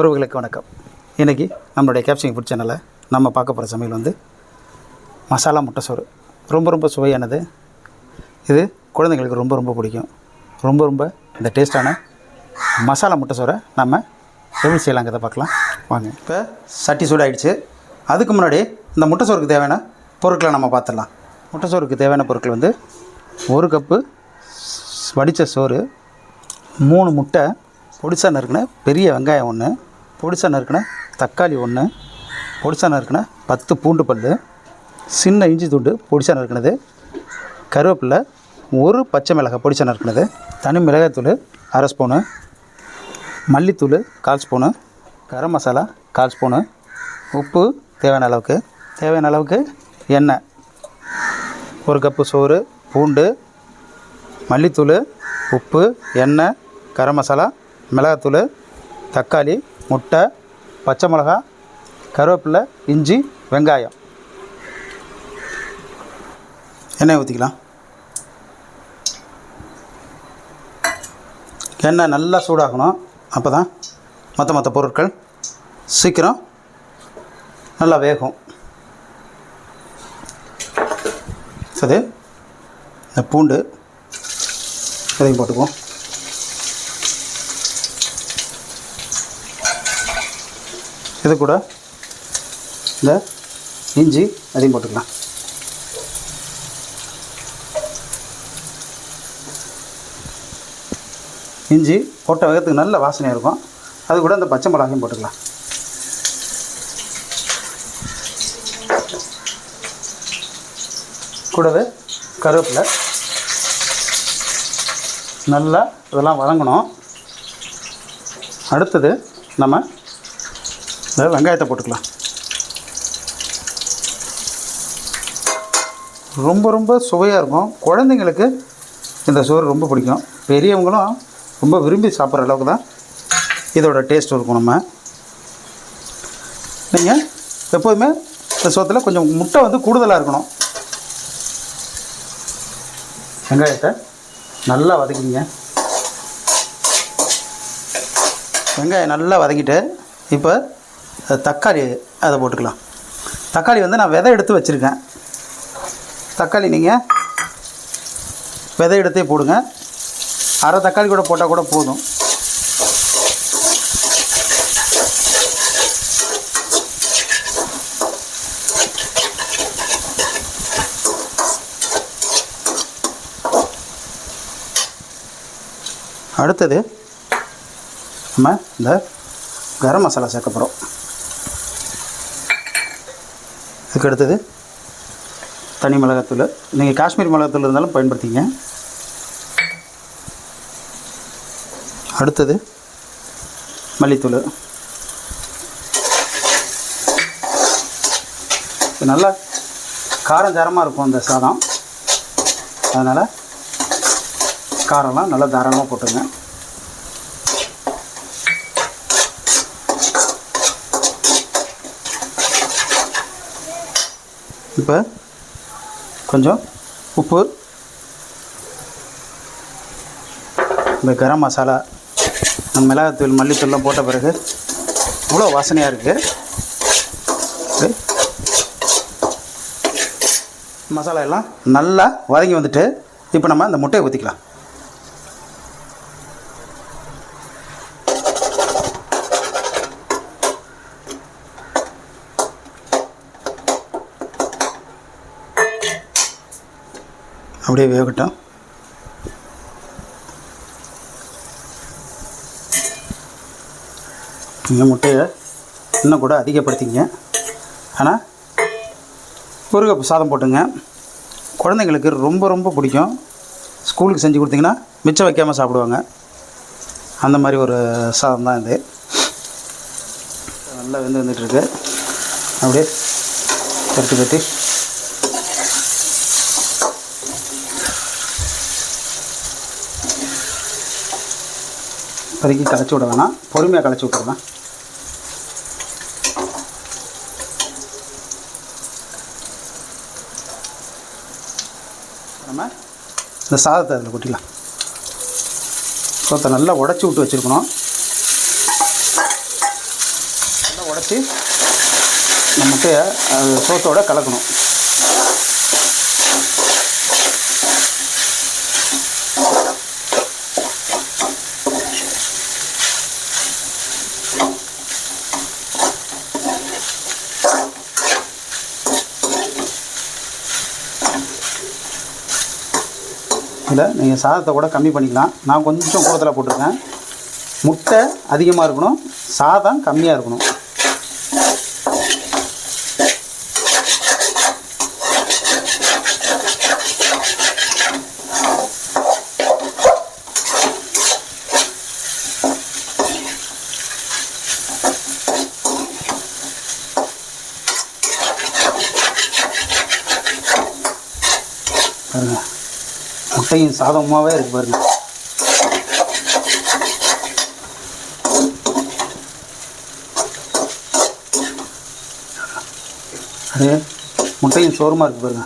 உறவுகளுக்கு வணக்கம். இன்றைக்கி நம்மளுடைய கேப்சிங் ஃபுட் சேனலில் நம்ம பார்க்க போகிற சமையல் வந்து மசாலா முட்டை சோறு. ரொம்ப ரொம்ப சுவையானது. இது குழந்தைங்களுக்கு ரொம்ப ரொம்ப பிடிக்கும். ரொம்ப ரொம்ப இந்த டேஸ்ட்டான மசாலா முட்டை சோறை நம்ம எப்படி செய்யலாங்கிறத பார்க்கலாம். வாங்க. இப்போ சட்டி சூடாயிடுச்சு. அதுக்கு முன்னாடி இந்த முட்டை சோறுக்கு தேவையான பொருட்களை நம்ம பார்த்துடலாம். முட்டை சோறுக்கு தேவையான பொருட்கள் வந்து ஒரு கப்பு வடித்த சோறு மூணு முட்டை பொடிசாக நறுக்கின பெரிய வெங்காயம் ஒன்று பொடிசா நறுக்கின தக்காளி ஒன்று பொடிசா நறுக்கின பத்து பூண்டு பல் சின்ன இஞ்சி துண்டு பொடிசா நறுக்கினது கருவேப்பிலை ஒரு பச்சை மிளகாய் பொடிசா நறுக்கினது தனி மிளகாய்த்தூள் அரை ஸ்பூனு மல்லித்தூள் கால் ஸ்பூனு கரம் மசாலா கால் ஸ்பூனு உப்பு தேவையான அளவுக்கு தேவையான அளவுக்கு எண்ணெய் ஒரு கப்பு சோறு பூண்டு மல்லித்தூள் உப்பு எண்ணெய் கரம் மசாலா மிளகாத்தூள் தக்காளி முட்டை பச்சை மிளகா கருவேப்பிலை இஞ்சி வெங்காயம். எண்ணெய் ஊற்றிக்கலாம் எண்ணெய் நல்லா சூடாகணும். அப்போ தான் மற்ற மற்ற பொருட்கள் சீக்கிரம் நல்லா வேகும். சரி இந்த பூண்டு இதையும் போட்டுக்குவோம். இது கூட இந்த இஞ்சி அதையும் போட்டுக்கலாம். இஞ்சி போட்ட வேகத்துக்கு நல்ல வாசனையாக இருக்கும். அது கூட இந்த பச்சை மிளகாயும் போட்டுக்கலாம். கூடவே கருவேப்பிலை. நல்லா இதெல்லாம் வதங்கணும். அடுத்தது நம்ம இந்த வெங்காயத்தை போட்டுக்கலாம். ரொம்ப ரொம்ப சுவையாக இருக்கும். குழந்தைங்களுக்கு இந்த சோறு ரொம்ப பிடிக்கும். பெரியவங்களும் ரொம்ப விரும்பி சாப்பிட்ற அளவுக்கு தான் இதோட டேஸ்ட் இருக்கும் நம்ம. நீங்கள் எப்போதுமே இந்த சோத்தில் கொஞ்சம் முட்டை வந்து கூடுதலாக இருக்கணும். வெங்காயத்தை நல்லா வதக்கிங்க. வெங்காயம் நல்லா வதக்கிட்டு இப்போ தக்காளி அதை போட்டுக்கலாம். தக்காளி வந்து நான் விதை எடுத்து வச்சுருக்கேன். தக்காளி நீங்கள் விதை எடுத்தே போடுங்க. அரை தக்காளி கூட போட்டால் கூட போதும். அடுத்தது நம்ம இந்த கரம் மசாலா சேர்க்க போகிறோம் இதுக்கு அடுத்தது தனி மிளகாத்தூள். நீங்கள் காஷ்மீர் மிளகாத்தூள் இருந்தாலும் பயன்படுத்திங்க அடுத்தது? மல்லித்தூள். இது நல்லா காரம் சாரமாக இருக்கும் அந்த சாதம். அதனால் காரம்லாம் நல்லா தாராளமாக போட்டுருங்க இப்போ கொஞ்சம் உப்பு இந்த கரம் மசாலா நம்ம மிளகாத்தூள் மல்லித்தூள்லாம் போட்ட பிறகு அவ்வளோ வாசனையாக இருக்குது மசாலா எல்லாம் நல்லா வதங்கி வந்துட்டு இப்போ நம்ம அந்த முட்டையை ஊற்றிக்கலாம் அப்படியே வேகட்டும். நீங்கள் முட்டையை இன்னும் கூட அதிகப்படுத்திங்க. ஆனால் ஒரு கப் சாதம் போட்டுங்க. குழந்தைங்களுக்கு ரொம்ப ரொம்ப பிடிக்கும். ஸ்கூலுக்கு செஞ்சு கொடுத்தீங்கன்னா மிச்சம் வைக்காமல் சாப்பிடுவாங்க. அந்த மாதிரி ஒரு சாதம் தான் இது. நல்லா வெந்து வந்துட்டுருக்கு அப்படியே கட்டி கட்டி இப்போதைக்கு களைச்சி விட வேணாம். பொறுமையாக களைச்சி விட்டுறலாம். நம்ம இந்த சாதத்தை அதில் கொட்டிக்கலாம் சோத்தை நல்லா உடச்சி விட்டு வச்சுருக்கணும். நல்லா உடச்சி இந்த முட்டையை அது கலக்கணும். இல்லை நீங்கள் சாதத்தை கூட கம்மி பண்ணிக்கலாம். நான் கொஞ்சம் கூடுதலாக போட்டிருக்கேன். முட்டை அதிகமாக இருக்கணும். சாதம் கம்மியாக இருக்கணும். பாருங்கள் முட்டையும் சாதமாகவே இருக்கு பாருங்க. அது முட்டையும் சோறுமா இருக்கு பாருங்க.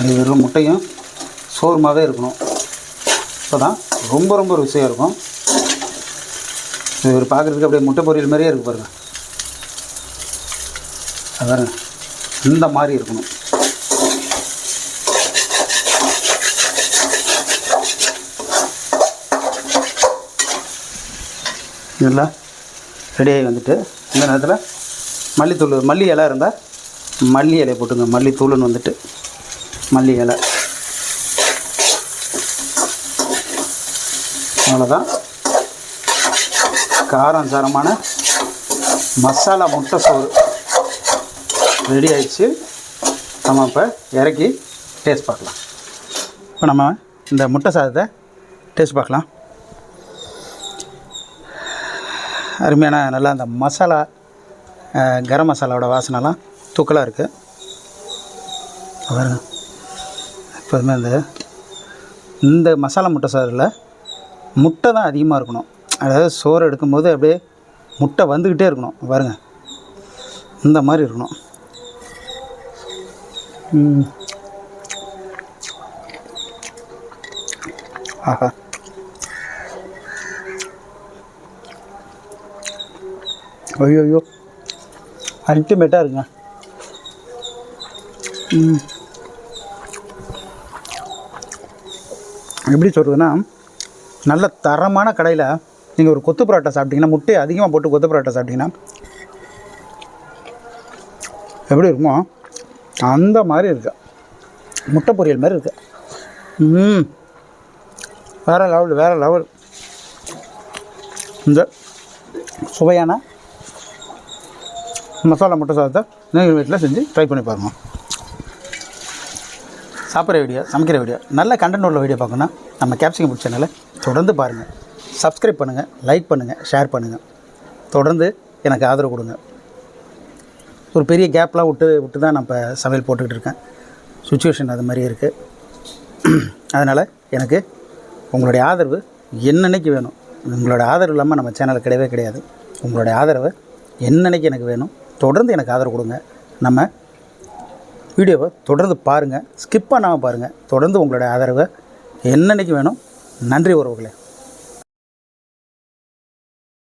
அது வெறும் முட்டையும் சோறுமாகவே இருக்கணும். இப்போ தான் ரொம்ப ரொம்ப ருசியாக இருக்கும். இது ஒரு பார்க்குறதுக்கு அப்படியே முட்டை பொரியல் மாதிரியே இருக்கு பாருங்க. அது இந்த மாதிரி இருக்கணும். இதெல்லாம் ரெடியாகி வந்துட்டு இந்த நேரத்தில் மல்லித்தூள் மல்லி இலை இருந்தால் மல்லி இலையை போட்டுங்க. மல்லித்தூள்னு வந்துட்டு மல்லி இலை. அவ்வளோதான் காரம் சாரமான மசாலா முட்டை சோறு ரெடி ஆயிடுச்சு. நம்ம இப்போ இறக்கி டேஸ்ட் பார்க்கலாம். இப்போ நம்ம இந்த முட்டை சாதத்தை டேஸ்ட் பார்க்கலாம். அருமையான நல்லா அந்த மசாலா கரம் மசாலாவோட வாசனைலாம் தூக்கலாக இருக்குது பாருங்க. எப்போதுமே அந்த இந்த மசாலா முட்டை சாதத்தில் முட்டை தான் அதிகமாக இருக்கணும். அதாவது சோறு எடுக்கும்போது அப்படியே முட்டை வந்துக்கிட்டே இருக்கணும். பாருங்கள் இந்த மாதிரி இருக்கணும். ஆஹா. ஐயோ ஐயோ அல்டிமேட்டாக இருக்குங்க எப்படி சொல்கிறதுன்னா நல்ல தரமான கடையில் நீங்கள் ஒரு கொத்து பரோட்டா சாப்பிட்டீங்கன்னா முட்டையை அதிகமாக போட்டு கொத்து பரோட்டா சாப்பிட்டீங்கன்னா எப்படி இருக்குமோ அந்த மாதிரி இருக்கு. முட்டை பொரியல் மாதிரி இருக்கு. ம். வேறு லெவல் வேறு லெவல் இந்த சுவையான மசாலா முட்டை சாதத்தை நீங்கள் வீட்டில் செஞ்சு ட்ரை பண்ணி பாருங்கள் சாப்பிட்ற வீடியோ சமைக்கிற வீடியோ நல்ல கண்டென்ட் உள்ள வீடியோ பார்க்கணுன்னா நம்ம கேப்சிகம் ஃபுட் சேனலை தொடர்ந்து பாருங்கள் சப்ஸ்கிரைப் பண்ணுங்கள் லைக் பண்ணுங்கள் ஷேர் பண்ணுங்கள் தொடர்ந்து எனக்கு ஆதரவு கொடுங்க. ஒரு பெரிய கேப்லாம் விட்டு விட்டு தான் நான் இப்போ சமையல் போட்டுக்கிட்டு இருக்கேன். சுச்சுவேஷன் அது மாதிரி இருக்குது அதனால் எனக்கு உங்களுடைய ஆதரவு என்னன்னைக்கு வேணும்? உங்களோட ஆதரவு இல்லாமல் நம்ம சேனல் கிடையவே கிடையாது. உங்களுடைய ஆதரவு என்னன்னைக்கு எனக்கு வேணும்? தொடர்ந்து எனக்கு ஆதரவு கொடுங்க. நம்ம வீடியோவை தொடர்ந்து பாருங்கள் ஸ்கிப் பண்ணாமல் பாருங்கள் தொடர்ந்து உங்களுடைய ஆதரவை என்னன்னைக்கு வேணும். நன்றி உறவுகளே.